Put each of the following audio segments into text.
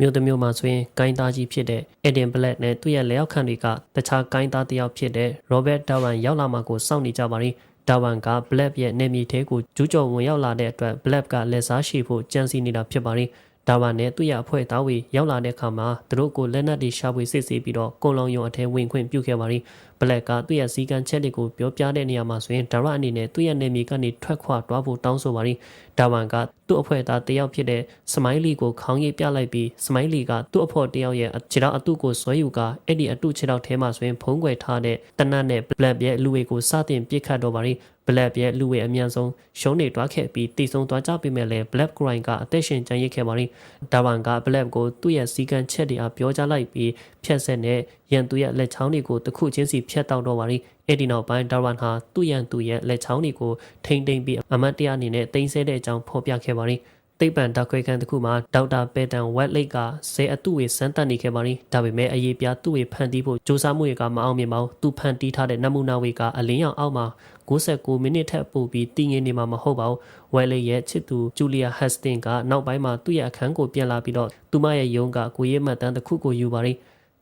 မြို့တစ်မြို့မှာဆိုရင်ဂိုင်းသားကြီးဖြစ်တဲ့ Eden Black နဲ့သူ့ရဲ့လက်အောက်ခံတွေကတခြားဂိုင်းသားတစ်ယောက်ဖြစ်တဲ့ Robert Dawan ရောက်လာမှကိုစောင့်နေကြပါရီဒါဝန်က Black ရဲ့နေမြေထဲကိုကျူးကျော်ဝင်ရောက်လာတဲ့အတွက် Black ကလက်စားရှိဖို့ကြံစီနေတာဖြစ်ပါရီဒါဝန်နဲ့သူ့ရဲ့အဖွဲ့သားတွေရောက်လာတဲ့အခါမှာသူတို့ကိုလက်နက်တွေရှာဖွေစစ်ဆေးပြီးတော့ကုံလုံးယုံအထဲဝင်ခွင့်ပြုခဲ့ပါရီဘလက်ကသူ့ရဲ့စီကံချက်တွေကိုပြောပြတဲ့နေရာမှာဆိုရင်ဒါရအနေနဲ့သူ့ရဲ့နေမြေကနေထွက်ခွာသွားဖို့တောင်းဆိုပါရီ ဒါဝန်ကသူ့အဖွဲ့သားတယောက်ဖြစ်တဲ့စမိုင်းလီကိုခေါင်းရိပ်ပြလိုက်ပြီးစမိုင်းလီကသူ့အဖို့တယောက်ရဲ့ခြေထောက်အတုကိုဆွဲယူကအဲ့ဒီအတုခြေထောက်ထဲမှာဆိုရင်ဖုံးကွယ်ထားတဲ့တနတ်နဲ့ဘလက်ရဲ့လူတွေကိုစတင်ပစ်ခတ်တော့ပါရီဘလက်ရဲ့လူဝေအမြန်ဆုံးရှုံးနေတွားခဲ့ပြီးတည်ဆုံသွားကြပေမဲ့လည်း Black Grind ကအသက်ရှင်ကျန်ရစ်ခဲ့ပါရီဒါဝန်က Black ကိုသူ့ရဲ့စီကံချက်တွေအားပြောကြားလိုက်ပြီးဖြတ်ဆက်နဲ့ရန်သူရဲ့လက်ချောင်းတွေကိုတစ်ခုချင်းစီဖြတ်တောက်တော့ပါရီအဲ့ဒီနောက်ပိုင်းဒါဝန်ဟာသူ့ရန်သူရဲ့လက်ချောင်းတွေကိုထိမ့်သိမ့်ပြီးအမတ်တရားအနေနဲ့တင်ဆက်တဲ့အကြောင်းဖော်ပြခဲ့ပါရီသိပ္ပံဓာတ်ခွဲခန်းတစ်ခုမှာဒေါက်တာပေတန်ဝက်လိတ်ကဇဲအတုဝေစမ်းသပ်နေခဲ့ပါရီဒါပေမဲ့အရေးပြသူ့ဝေဖန်တီးဖို့စူးစမ်းမှုတွေကမအောင်မြင်ပါဘူးသူဖန်တီးထားတဲ့နမူနာဝေကအလင်းရောင်အောက်မှာ69မိနစ်ထက်ပိုပြီးတည်ငြိမ်နေမှာမဟုတ်ပါဘူးဝက်လိတ်ရဲ့ချစ်သူဂျူလီယာဟက်စတင်ကနောက်ပိုင်းမှာသူ့ရဲ့အခန်းကိုပြန်လာပြီးတော့သူမရဲ့ယုံကကိုရေးမှတ်တမ်းတစ်ခုကိုယူပါရီ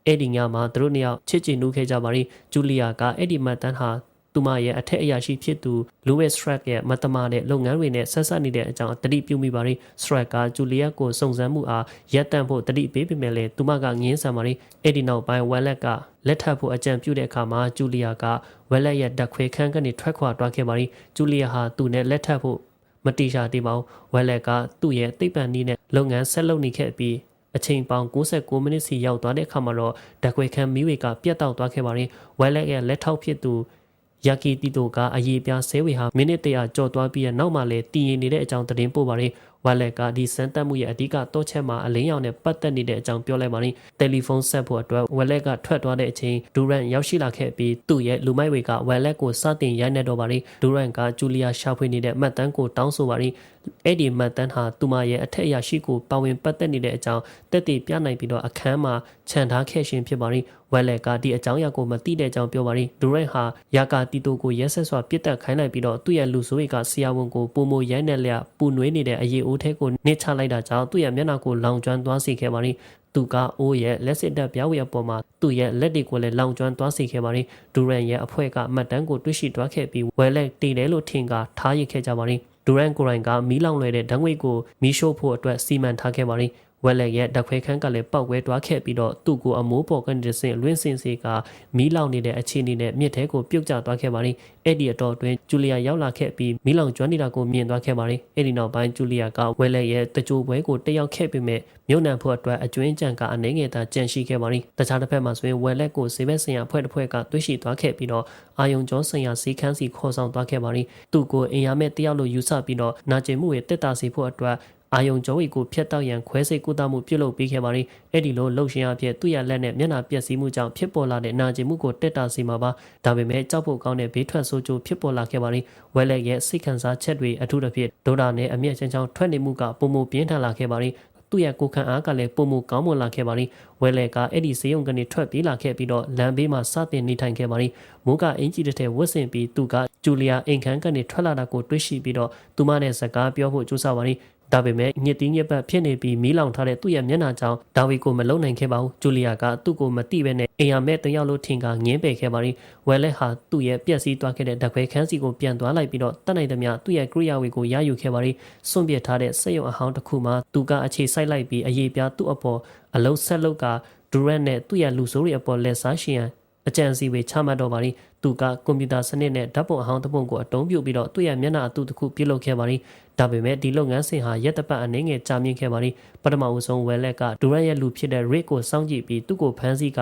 အဲ့ဒီညမှာသူတို့နှစ်ယောက်ချစ်ချင်နူးခဲ့ကြပါရီဂျူလီယာကအဲ့ဒီမှတ်တမ်းဟာ သူမရဲ့အထက်အရာရှိဖြစ်သူ Louis Strack ရဲ့မတမတဲ့လုပ်ငန်းတွေနဲ့ဆက်ဆက်နေတဲ့အကြောင်းတတိပြုမိပါရီ Strack ကဂျူလီယက်ကိုစုံစမ်းမှုအားရပ်တန့်ဖို့တတိပေးပေမဲ့လည်းသူမကငင်းဆန်ပါရီအဲ့ဒီနောက်ပိုင်းဝက်လက်ကလက်ထပ်ဖို့အကြံပြုတဲ့အခါမှာဂျူလီယာကဝက်လက်ရဲ့ဓာတ်ခွေခန်းကနေထွက်ခွာသွားခဲ့ပါရီဂျူလီယာဟာသူနဲ့လက်ထပ်ဖို့မတိရှာသေးပါဘူးဝက်လက်ကသူ့ရဲ့သိပ္ပံနည်းနဲ့လုပ်ငန်းဆက်လုပ်နေခဲ့ပြီးအချိန်ပေါင်း69မိနစ်စီရောက်သွားတဲ့အခါမှာတော့ဓာတ်ခွေခန်းမီးဝေကပြတ်တောက်သွားခဲ့ပါရင်ဝက်လက်ရဲ့လက်ထောက်ဖြစ်သူ ယာကီတီတိုကအရေးပြဆဲဝေဟာမိနစ်တရာကြော်သွားပြီးနောက်မှလည်းတည်ရင်နေတဲ့အကြောင်းသတင်းပို့ပါရယ် ဝက်လက်ကဒီစမ်းသပ်မှုရဲ့အဓိကတော့ချက်မှာအလင်းရောင်နဲ့ပတ်သက်နေတဲ့အကြောင်းပြောလိုက်ပါရင်တယ်လီဖုန်းဆက်ဖို့အတွက်ဝက်လက်ကထွက်သွားတဲ့အချိန်ဒူရန်ရောက်ရှိလာခဲ့ပြီးသူ့ရဲ့လူမိုက်ဝေကဝက်လက်ကိုစတင်ရိုက်နှက်တော့ပါရင်ဒူရန်ကဂျူလီယာရှာဖွေနေတဲ့မှတ်တမ်းကိုတောင်းဆိုပါရင်အဲ့ဒီမှတ်တမ်းဟာသူမရဲ့အထက်အရာရှိကိုပါဝင်ပတ်သက်နေတဲ့အကြောင်းတက်တည်ပြနိုင်ပြီးတော့အခန်းမှာခြံထားခဲ့ရှင်ဖြစ်ပါရင်ဝက်လက်ကဒီအကြောင်းအရာကိုမသိတဲ့အကြောင်းပြောပါရင်ဒူရန်ဟာယာကာတီတိုကိုရက်ဆက်စွာပြစ်တက်ခိုင်းလိုက်ပြီးတော့သူ့ရဲ့လူဆိုးတွေကဆီယာဝန်ကိုပုံမရိုက်နှက်လျက်ပူနွေးနေတဲ့အရေးအိုးထဲကိုနစ်ချလိုက်တာကြောင့်သူ့ရဲ့မျက်နှာကိုလောင်ကျွမ်းသွားစေခဲ့ပါရင်သူကအိုးရဲ့လက်စစ်တပ်ပြားဝေအပေါ်မှာသူ့ရဲ့လက်တွေကိုလည်းလောင်ကျွမ်းသွားစေခဲ့ပါရင်ဒူရန်ရဲ့အဖွဲ့ကအမှတ်တမ်းကိုတွေ့ရှိသွားခဲ့ပြီးဝဲလက်တည်တယ်လို့ထင်ကထားရခဲ့ကြပါရင်ဒူရန်ကိုရိုင်ကမီးလောင်လွယ်တဲ့ဓာတ်ငွေကိုမီးရှို့ဖို့အတွက်စီမံထားခဲ့ပါရင် ဝက်လက်ရဲ့ဓာတ်ခွဲခန်းကလည်းပောက်ကွဲသွားခဲ့ပြီးတော့သူ့ကိုအမိုးပေါ်ကနေစင်လွင့်စင်စီကမီးလောင်နေတဲ့အခြေအနေနဲ့မြစ်ထဲကိုပြုတ်ကျသွားခဲ့ပါရင်အဲ့ဒီအတော်တွင်ဂျူလီယာရောက်လာခဲ့ပြီးမီးလောင်ကျွမ်းနေတာကိုမြင်သွားခဲ့ပါရင်အဲ့ဒီနောက်ပိုင်းဂျူလီယာကဝက်လက်ရဲ့တကြိုပွဲကိုတက်ရောက်ခဲ့ပေမဲ့မြုံနံဖို့အတွက်အကျွင်းကြံကအနှဲငယ်သာကြံရှိခဲ့ပါရင်တခြားတစ်ဖက်မှာဆိုရင်ဝက်လက်ကိုစေဘက်ဆိုင်ရာအဖွဲ့တစ်ဖွဲ့ကတွေးရှိသွားခဲ့ပြီးတော့အာယုံကျော်ဆိုင်ရာစီခန်းစီခေါ်ဆောင်သွားခဲ့ပါရင်သူ့ကိုအင်ရမဲ့တယောက်လိုယူဆပြီးတော့နာကျင်မှုရဲ့တက်တာစီဖို့အတွက် အာယုံကျော်ဝီကိုဖျက်တောက်ရန်ခွဲစိတ်ကုသမှုပြုလုပ်ပေးခဲ့ပါရင်အဲ့ဒီလိုလှုပ်ရှင်အဖြစ်သူ့ရဲ့လက်နဲ့မျက်နှာပျက်စီးမှုကြောင့်ဖြစ်ပေါ်လာတဲ့နာကျင်မှုကိုတက်တာစီမှာပါဒါပေမဲ့ကြောက်ဖို့ကောင်းတဲ့ဘေးထွက်ဆိုးကျိုးဖြစ်ပေါ်လာခဲ့ပါရင်ဝဲလက်ရဲ့စိတ်ခံစားချက်တွေအထူးသဖြင့်ဒေါတာနဲ့အမျက်ချမ်းချောင်းထွက်နေမှုကပုံမပြင်းထန်လာခဲ့ပါရင်သူ့ရဲ့ကိုခံအားကလည်းပုံမကောင်းမွန်လာခဲ့ပါရင်ဝဲလက်ကအဲ့ဒီစေယုံကနေထွက်ပြေးလာခဲ့ပြီးတော့လမ်းဘေးမှာစတင်နေထိုင်ခဲ့ပါရင်မိုးကအင်ကြီးတစ်ထည်ဝတ်ဆင်ပြီးသူကဂျူလီယာအိမ်ခန်းကနေထွက်လာတာကိုတွေ့ရှိပြီးတော့သူမနဲ့စကားပြောဖို့ကြိုးစားပါရင် ဒါပေမဲ့ညစ်တီးညစ်ပတ်ဖြစ်နေပြီးမီးလောင်ထားတဲ့သူ့ရဲ့မျက်နှာကြောင့်ဒါဝီကိုမလုံနိုင်ခဲ့ပါဘူးဂျူလီယာကသူ့ကိုမတိပဲနဲ့အိမ်ရမဲ့တယောက်လို့ထင်ကငင်းပယ်ခဲ့ပါရီဝဲလက်ဟာသူ့ရဲ့ပြက်စီးသွားခဲ့တဲ့ဓာတ်ခွဲခန်းစီကိုပြန်သွားလိုက်ပြီးတော့တတ်နိုင်သမျှသူ့ရဲ့ကရိယာဝေကိုရယူခဲ့ပါရီစွန့်ပစ်ထားတဲ့စက်ရုံအဟောင်းတစ်ခုမှာသူကအခြေစိုက်လိုက်ပြီးအရေးပြားသူ့အပေါ်အလုံးဆက်လုတ်ကဒူရက်နဲ့သူ့ရဲ့လူဆိုးတွေအပေါ်လက်စားရှင်အကြံစီဝေချမှတ်တော့ပါရီသူကကွန်ပျူတာစနစ်နဲ့ဓာတ်ပုံအဟောင်းတစ်ပုံကိုအတုံးပြုတ်ပြီးတော့သူ့ရဲ့မျက်နှာအတူတစ်ခုပြုတ်လုပ်ခဲ့ပါရီ ဒါပေမဲ့ဒီလုပ်ငန်းစဉ်ဟာရက်တပတ်အနေငယ်ကြာမြင့်ခဲ့ပါရီပထမဦးဆုံးဝဲလက်ကဒူရန်ရဲ့လူဖြစ်တဲ့ Rick ကိုစောင့်ကြည့်ပြီးသူ့ကိုဖမ်းဆီးက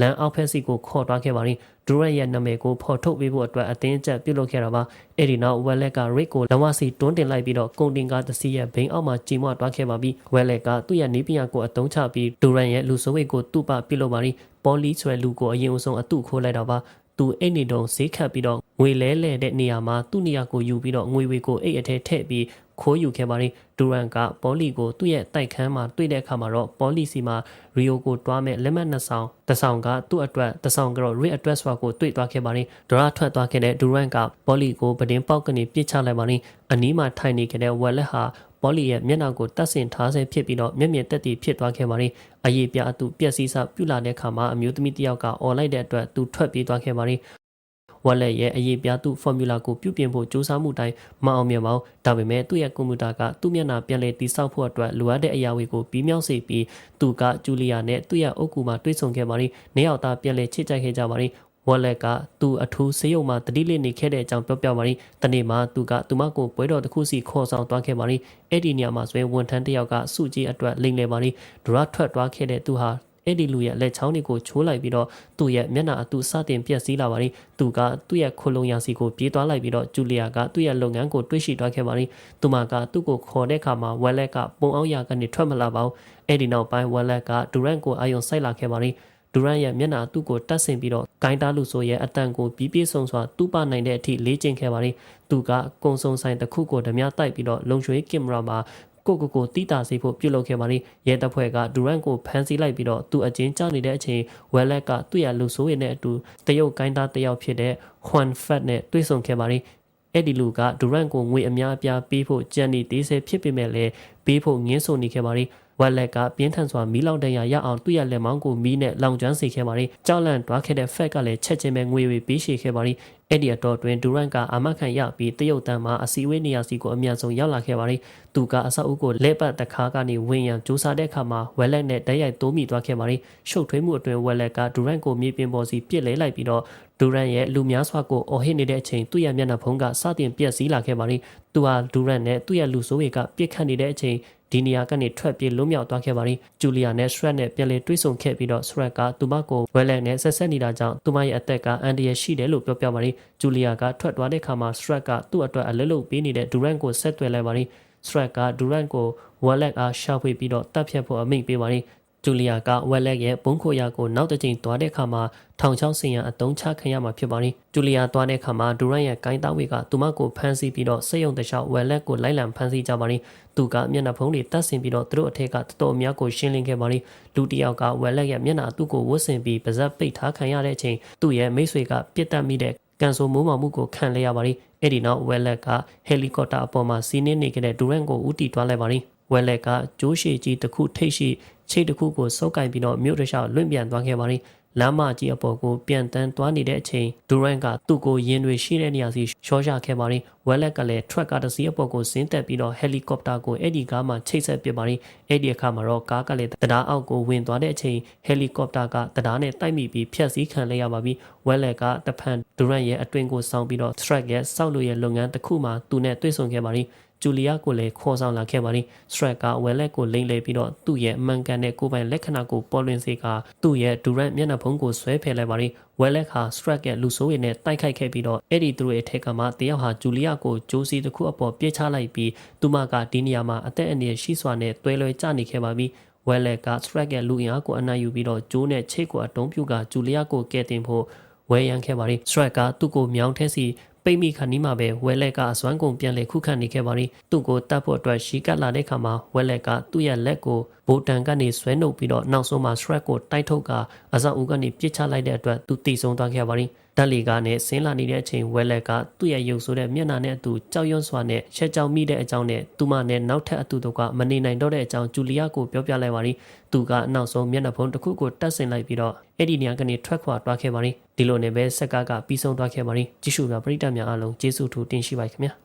လန်အောက်ဖက်စီကိုခေါ်သွားခဲ့ပါရီဒူရန်ရဲ့နာမည်ကိုဖော်ထုတ်ပေးဖို့အတွက်အတင်းအကျပ်ပြုလုပ်ခဲ့တာပါအဲ့ဒီနောက်ဝဲလက်က Rick ကိုလဝစီတွန်းတင်လိုက်ပြီးတော့ကုန်တင်ကားတစ်စီးရဲ့ဘိန်းအောက်မှာကြီးမွသွားခဲ့ပါပြီဝဲလက်ကသူ့ရဲ့နေပညာကိုအတုံးချပြီးဒူရန်ရဲ့လူဆိုးဝိတ်ကိုသူ့ပပြုလုပ်ပါရီပေါ်လီဆွဲလူကိုအရင်အဆုံးအတုခိုးလိုက်တာပါ သူအိတ်နေတုံဈေးခတ်ပြီးတော့ငွေလဲလဲတဲ့နေရာမှာသူ့နေရာကိုယူပြီးတော့ငွေဝေကိုအိတ်အထဲထည့်ပြီးခိုးယူခဲ့ပါတယ်ဒူရန်ကပေါ်လီကိုသူ့ရဲ့တိုက်ခန်းမှာတွေ့တဲ့အခါမှာတော့ပေါ်လီစီမှာရီယိုကိုတွားမဲ့လက်မှတ်နှစ်ဆောင်တစ်ဆောင်ကသူ့အတွက်တစ်ဆောင်ကတော့ red address ဆွာကိုတွေ့သွားခဲ့ပါတယ်ဒရာထွက်သွားခဲ့တဲ့ဒူရန်ကပေါ်လီကိုပဒင်းပေါက်ကနေပြစ်ချလိုက်ပါတယ်အနီးမှာထိုင်နေခဲ့တဲ့ဝက်လက်ဟာ ပေါ်လီရဲ့မျက်နှာကိုတတ်ဆင်ထားဆဲဖြစ်ပြီးတော့မျက်မြင်တက်တည်ဖြစ်သွားခဲ့ပါတယ်အရေးပြအသူပျက်စီးစပြုလာတဲ့အခါမှာအမျိုးသမီးတစ်ယောက်ကអော်လိုက်တဲ့အတွက်သူထွက်ပြေးသွားခဲ့ပါတယ်ဝက်လက်ရဲ့အရေးပြသူဖော်မြူလာကိုပြုပြင်ဖို့စူးစမ်းမှုတိုင်းမအောင်မြင်ပါဘူးဒါပေမဲ့သူ့ရဲ့ကွန်ပျူတာကသူ့မျက်နှာပြန်လည်တိစောက်ဖို့အတွက်လိုအပ်တဲ့အရာတွေကိုပြီးမြောက်စေပြီးသူကဂျူလီယာနဲ့သူ့ရဲ့အုပ်ကူမှာတွေ့ဆုံခဲ့ပါတယ်နေရောက်သားပြန်လည်ချစ်ကြိုက်ခဲ့ကြပါတယ် ဝက်လက်ကသူအထူးဆေးရုံမှာတတိလိနေခဲ့တဲ့အကြောင်းပြောပြပါရင်တနေ့မှာသူကသူမကိုပွဲတော်တစ်ခုစီခေါ်ဆောင်သွားခဲ့ပါရင်အဲ့ဒီနေရာမှာဆိုရင်ဝန်ထမ်းတစ်ယောက်ကစုကြည်အတွက်လိမ့်လေပါရင်ဒရတ်ထွက်သွားခဲ့တဲ့သူဟာအဲ့ဒီလူရဲ့လက်ချောင်းတွေကိုချိုးလိုက်ပြီးတော့သူ့ရဲ့မျက်နှာအတူစတင်ပြက်စီးလာပါရင်သူကသူ့ရဲ့ခိုလုံရာစီကိုပြေးသွားလိုက်ပြီးတော့ဂျူလီယာကသူ့ရဲ့လုပ်ငန်းကိုတွေးရှိသွားခဲ့ပါရင်သူမကသူ့ကိုခေါ်တဲ့အခါမှာဝက်လက်ကပုံအောင်ရာကနေထွက်မလာပါဘူးအဲ့ဒီနောက်ပိုင်းဝက်လက်ကဒူရန်ကိုအာယုံစိုက်လာခဲ့ပါရင် ဒူရန်ရဲ့မျက်နှာသူ့ကိုတတ်ဆင်ပြီးတော့ဂိုင်းတားလူဆိုရဲ့အတန်ကိုပြီးပြည့်စုံစွာတူးပနိုင်တဲ့အထိလေ့ကျင့်ခဲ့ပါရင်သူကကုံစုံဆိုင်တစ်ခုကိုဓမြတိုက်ပြီးတော့လုံချွေးကင်မရာမှာကိုကိုကိုတီးတာစီဖို့ပြုလုပ်ခဲ့ပါလိရဲတပ်ဖွဲ့ကဒူရန်ကိုဖမ်းဆီးလိုက်ပြီးတော့သူအချင်းကြောက်နေတဲ့အချိန်ဝဲလက်ကသူ့ရဲ့လူဆိုးရည်နဲ့အတူတရုတ်ကိုင်းသားတယောက်ဖြစ်တဲ့ဟွမ်ဖတ်နဲ့တွေ့ဆုံခဲ့ပါလိအဲ့ဒီလူကဒူရန်ကိုငွေအများအပြားပေးဖို့ကြံနေသေးစေဖြစ်ပေမဲ့လည်းပေးဖို့ငင်းဆိုနေခဲ့ပါလိ ဝက်လက်ကပြင်းထန်စွာမီးလောင်တရာရအောင်သူ့ရဲ့လက်မောင်းကိုမီးနဲ့လောင်ကျွမ်းစေခဲ့ပါလိကြောက်လန့်တွားခဲ့တဲ့ဖက်ကလည်းချက်ချင်းပဲငွေဝေပေးရှိခဲ့ပါလိအဲ့ဒီအတော့တွင်ဒူရန်ကအာမခံရပြီးတရုတ်တန်းမှာအစည်းအဝေးနေရာစီကိုအမြန်ဆုံးရောက်လာခဲ့ပါလိသူကအဆောက်အဦကိုလက်ပတ်တခါကနေဝင်ရန်စူးစမ်းတဲ့အခါမှာဝက်လက်နဲ့တိုက်ရိုက်တိုးမိသွားခဲ့ပါလိရှုပ်ထွေးမှုအတွင်ဝက်လက်ကဒူရန်ကိုမြေပြင်ပေါ်စီပစ်လဲလိုက်ပြီးတော့ ဒူရန်ရဲ့လူများစွာကိုအော်ဟစ်နေတဲ့အချိန်သူ့ရဲ့မျက်နှာဖုံးကစတင်ပြက်စီးလာခဲ့ပါလိသူဟာဒူရန်နဲ့သူ့ရဲ့လူဆိုးတွေကပြစ်ခတ်နေတဲ့အချိန်ဒီနေရာကနေထွက်ပြေးလွတ်မြောက်သွားခဲ့ပါရီဂျူလီယာနဲ့ရှရက်နဲ့ပြန်လည်တွေ့ဆုံခဲ့ပြီးတော့ရှရက်ကသူမကိုဝဲလက်နဲ့ဆက်ဆက်နေတာကြောင့်သူမရဲ့အသက်ကအန်ဒီရရှိတယ်လို့ပြောပြပါရီဂျူလီယာကထွက်သွားတဲ့အခါမှာရှရက်ကသူ့အတွက်အလလုပ်ပေးနေတဲ့ဒူရန်ကိုဆက်သွယ်လိုက်ပါရီရှရက်ကဒူရန်ကိုဝဲလက်အားရှာဖွေပြီးတော့တပ်ဖြတ်ဖို့အမိန့်ပေးပါရီ ဂျူလီယာကဝက်လက်ရဲ့ဘုံခိုရာကိုနောက်တစ်ချိန်သွားတဲ့အခါမှာထောင်ချောင်းစင်ရအတုံးချခံရမှာဖြစ်ပါရင်ဂျူလီယာသွားတဲ့အခါမှာဒူရန်ရဲ့ဂိုင်းသားဝေကသူမကိုဖမ်းဆီးပြီးတော့စိတ်ယုံတခြားဝက်လက်ကိုလိုက်လံဖမ်းဆီးကြပါရင်သူကမျက်နှာဖုံးတွေတတ်ဆင်ပြီးတော့သူတို့အထက်ကတော်တော်များကိုရှင်းလင်းခဲ့ပါရင်လူတစ်ယောက်ကဝက်လက်ရဲ့မျက်နှာသူ့ကိုဝတ်ဆင်ပြီးပါဇက်ပိတ်ထားခံရတဲ့အချိန်သူ့ရဲ့မိတ်ဆွေကပြစ်တက်မိတဲ့ကန်ဆိုမိုးမောင်မှုကိုခံလဲရပါရင်အဲ့ဒီနောက်ဝက်လက်ကဟယ်လီကော်ပတာအပေါ်မှာစီးနှင်းနေကြတဲ့ဒူရန်ကိုဦးတီတွားလိုက်ပါရင်ဝက်လက်ကဂျိုးရှည်ကြီးတစ်ခုထိတ်ရှိ ချိတ်တစ်ခုကိုစုပ်ကင်ပြီးတော့မြို့တစ်လျှောက်လွင့်ပြန်သွားခဲ့ပါရင်လမ်းမကြီးအပေါ်ကိုပြန်တန်းသွားနေတဲ့အချိန်ဒူရန်ကသူ့ကိုရင်တွေရှိတဲ့နေရာစီရှော့ရခဲ့ပါရင်ဝက်လက်ကလည်းထရက်ကတစ်စီးအပေါ်ကိုဆင်းသက်ပြီးတော့ဟယ်လီကော်ပတာကိုအဲ့ဒီကားမှာချိတ်ဆက်ပစ်ပါရင်အဲ့ဒီအခါမှာတော့ကားကလည်းတရားအောက်ကိုဝင်သွားတဲ့အချိန်ဟယ်လီကော်ပတာကတရားနဲ့တိုက်မိပြီးဖျက်ဆီးခံလိုက်ရပါပြီဝက်လက်ကတဖန်ဒူရန်ရဲ့အတွင်ကိုစောင်းပြီးတော့ထရက်ရဲ့စောက်လို့ရဲ့လုပ်ငန်းတစ်ခုမှာသူနဲ့တွေ့ဆုံခဲ့ပါရင် ဂျူလီယာကိုလည်းခေါ်ဆောင်လာခဲ့ပါသည်စထရက်ကဝယ်လက်ကိုလိမ့်လေပြီးတော့သူ့ရဲ့အမှန်ကန်တဲ့ကိုယ်ပိုင်လက္ခဏာကိုပေါ်လွင်စေကသူ့ရဲ့ဒူရန်မျက်နှာဖုံးကိုဆွဲဖယ်လိုက်ပါသည်ဝယ်လက်ဟာစထရက်ရဲ့လူဆိုးရည်နဲ့တိုက်ခိုက်ခဲ့ပြီးတော့အဲ့ဒီသူ့ရဲ့ထက်ကမှတယောက်ဟာဂျူလီယာကိုဂျိုးစီတစ်ခုအပေါ်ပြစ်ချလိုက်ပြီးသူမကဒီနေရာမှာအသက်အန္တရာယ်ရှိစွာနဲ့တွဲလွဲကျနေခဲ့ပါပြီဝဲလက်ကစထရက်ရဲ့လူအင်အားကိုအနိုင်ယူပြီးတော့ဂျိုးနဲ့ချိတ်ကိုအတုံးပြုကဂျူလီယာကိုကဲတင်ဖို့ဝဲရန်ခဲ့ပါရီစထရက်ကသူ့ကိုမြောင်းထဲစီ ပိတ်မိခါနီးမှာပဲဝဲလက်ကအစွမ်းကုန်ပြန်လေခုခံနေခဲ့ပါရီသူ့ကိုတတ်ဖို့အတွက်ရှီကတ်လာတဲ့ခါမှာဝဲလက်ကသူ့ရဲ့လက်ကိုဘိုတန်ကနေဆွဲနှုတ်ပြီးတော့နောက်ဆုံးမှာ Shrek ကိုတိုက်ထုတ်ကအဆောက်အဦကနေပြစ်ချလိုက်တဲ့အတွက်သူတိဆုံးသွားခဲ့ပါရီတက်လီကနဲ့ဆင်းလာနေတဲ့အချိန်ဝဲလက်ကသူ့ရဲ့ရုပ်ဆိုးတဲ့မျက်နှာနဲ့အတူကြောက်ရွံ့စွာနဲ့ရှက်ကြောင်မိတဲ့အကြောင်းနဲ့သူမနဲ့နောက်ထပ်အတူတူကမနေနိုင်တော့တဲ့အကြောင်းဂျူလီယာကိုပြောပြလိုက်ပါရီသူကနောက်ဆုံးမျက်နှာဖုံးတစ်ခုကိုတက်ဆင်လိုက်ပြီးတော့အဲ့ဒီနေရာကနေထွက်ခွာသွားခဲ့ပါရီ ဒီလိုနဲ့ပဲစက်ကားကပြီးဆုံးသွားခဲ့ပါရီကြည့်ရှုကပရိသတ်များအားလုံးကျေးဇူးထူးတင်ရှိပါခင်ဗျာ